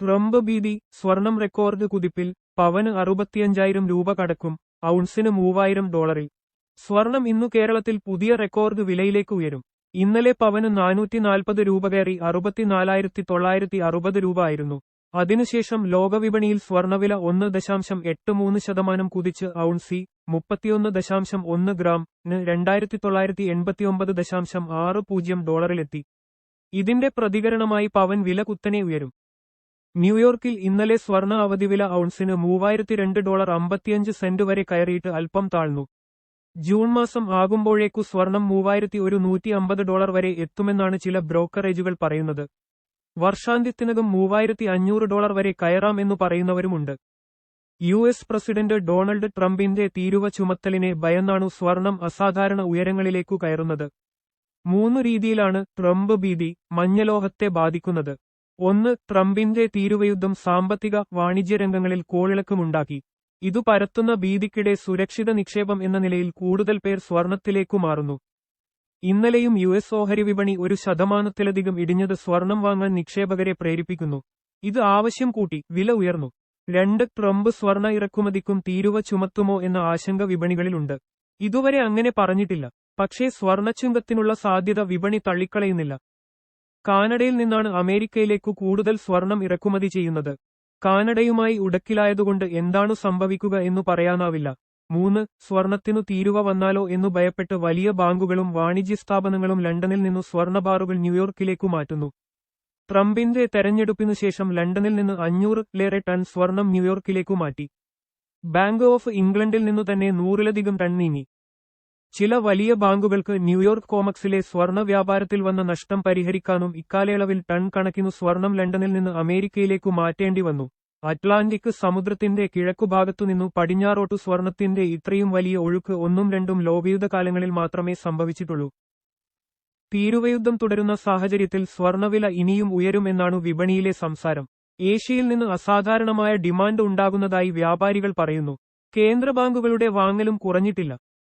Trump ഭീതി സ്വർണം record കുതിപ്പിൽ പവന് അറുപത്തിയഞ്ചായിരം രൂപ കടക്കും ഔൺസിന് മൂവായിരം ഡോളറിൽ. സ്വർണം ഇന്നു കേരളത്തിൽ പുതിയ റെക്കോർഡ് വിലയിലേക്ക് ഉയരും. ഇന്നലെ പവന് നാനൂറ്റി നാൽപ്പത് രൂപ കയറി അറുപത്തിനാലായിരത്തി തൊള്ളായിരത്തി അറുപത് രൂപ ആയിരുന്നു. അതിനുശേഷം ലോകവിപണിയിൽ സ്വർണവില ഒന്ന് ദശാംശം എട്ട് മൂന്ന് ശതമാനം കുതിച്ച് ഔൺസി മുപ്പത്തിയൊന്ന് ദശാംശം ഒന്ന് ഗ്രാം രണ്ടായിരത്തി തൊള്ളായിരത്തി എൺപത്തിയൊമ്പത് ദശാംശം ആറ് പൂജ്യം ഡോളറിലെത്തി. ഇതിന്റെ പ്രതികരണമായി പവൻ വില കുത്തനെ ഉയരും. ന്യൂയോർക്കിൽ ഇന്നലെ സ്വർണ അവധിവില ഔൺസിന് മൂവായിരത്തി രണ്ട് ഡോളർ അമ്പത്തിയഞ്ച് സെന്റ് വരെ കയറിയിട്ട് അല്പം താഴ്ന്നു. ജൂൺ മാസം ആകുമ്പോഴേക്കു സ്വർണം മൂവായിരത്തി ഒരു നൂറ്റി അമ്പത് ഡോളർ വരെ എത്തുമെന്നാണ് ചില ബ്രോക്കറേജുകൾ പറയുന്നത്. വർഷാന്ത്യത്തിനകം മൂവായിരത്തി അഞ്ഞൂറ് ഡോളർ വരെ കയറാം പറയുന്നവരുമുണ്ട്. യു എസ് പ്രസിഡന്റ് ഡൊണാൾഡ് ട്രംപിന്റെ തീരുവ ചുമത്തലിനെ ഭയന്നാണു സ്വർണം അസാധാരണ ഉയരങ്ങളിലേക്കു കയറുന്നത്. മൂന്നു രീതിയിലാണ് ട്രംപ് ഭീതി മഞ്ഞലോഹത്തെ ബാധിക്കുന്നത്. ഒന്ന് ട്രംപിന്റെ തീരുവയുദ്ധം സാമ്പത്തിക വാണിജ്യ രംഗങ്ങളിൽ കോളിളക്കമുണ്ടാക്കി. ഇതു പരത്തുന്ന ഭീതിക്കിടെ സുരക്ഷിത നിക്ഷേപം എന്ന നിലയിൽ കൂടുതൽ പേർ സ്വർണത്തിലേക്കു മാറുന്നു. ഇന്നലെയും യു എസ് ഓഹരി വിപണി ഒരു ശതമാനത്തിലധികം ഇടിഞ്ഞത് സ്വർണം വാങ്ങാൻ നിക്ഷേപകരെ പ്രേരിപ്പിക്കുന്നു. ഇത് ആവശ്യം കൂട്ടി വില ഉയർന്നു. രണ്ട് ട്രംപ് സ്വർണ ഇറക്കുമതിക്കും തീരുവ ചുമത്തുമോ എന്ന ആശങ്ക വിപണികളിലുണ്ട്. ഇതുവരെ അങ്ങനെ പറഞ്ഞിട്ടില്ല. പക്ഷേ സ്വർണച്ചുങ്കത്തിനുള്ള സാധ്യത വിപണി തള്ളിക്കളയുന്നില്ല. കാനഡയിൽ നിന്നാണ് അമേരിക്കയിലേക്കു കൂടുതൽ സ്വർണം ഇറക്കുമതി ചെയ്യുന്നത്. കാനഡയുമായി ഉടക്കിലായതുകൊണ്ട് എന്താണ് സംഭവിക്കുക എന്നു പറയാനാവില്ല. മൂന്ന് സ്വർണത്തിനു തീരുവ വന്നാലോ എന്നു ഭയപ്പെട്ട് വലിയ ബാങ്കുകളും വാണിജ്യ സ്ഥാപനങ്ങളും ലണ്ടനിൽ നിന്നു സ്വർണബാറുകൾ ന്യൂയോർക്കിലേക്കു മാറ്റുന്നു. ട്രംപിന്റെ തെരഞ്ഞെടുപ്പിനു ശേഷം ലണ്ടനിൽ നിന്ന് അഞ്ഞൂറിലേറെ ടൺ സ്വർണം ന്യൂയോർക്കിലേക്കു മാറ്റി. ബാങ്ക് ഓഫ് ഇംഗ്ലണ്ടിൽ നിന്നു തന്നെ നൂറിലധികം ടൺ നീങ്ങി. ചില വലിയ ബാങ്കുകൾക്ക് ന്യൂയോർക്ക് കോമക്സിലെ സ്വർണ വ്യാപാരത്തിൽ വന്ന നഷ്ടം പരിഹരിക്കാനും ഇക്കാലയളവിൽ ടൺ കണക്കിനു സ്വർണം ലണ്ടനിൽ നിന്ന് അമേരിക്കയിലേക്ക് മാറ്റേണ്ടി വന്നു. അറ്റ്ലാന്റിക് സമുദ്രത്തിന്റെ കിഴക്കുഭാഗത്തുനിന്നു പടിഞ്ഞാറോട്ടു സ്വർണത്തിന്റെ ഇത്രയും വലിയ ഒഴുക്ക് ഒന്നും രണ്ടും ലോകയുദ്ധ കാലങ്ങളിൽ മാത്രമേ സംഭവിച്ചിട്ടുള്ളൂ. തീരുവയുദ്ധം തുടരുന്ന സാഹചര്യത്തിൽ സ്വർണവില ഇനിയും ഉയരുമെന്നാണു വിപണിയിലെ സംസാരം. ഏഷ്യയിൽ നിന്ന് അസാധാരണമായ ഡിമാൻഡ് ഉണ്ടാകുന്നതായി വ്യാപാരികൾ പറയുന്നു. കേന്ദ്ര ബാങ്കുകളുടെ വാങ്ങലും കുറഞ്ഞിട്ടില്ല.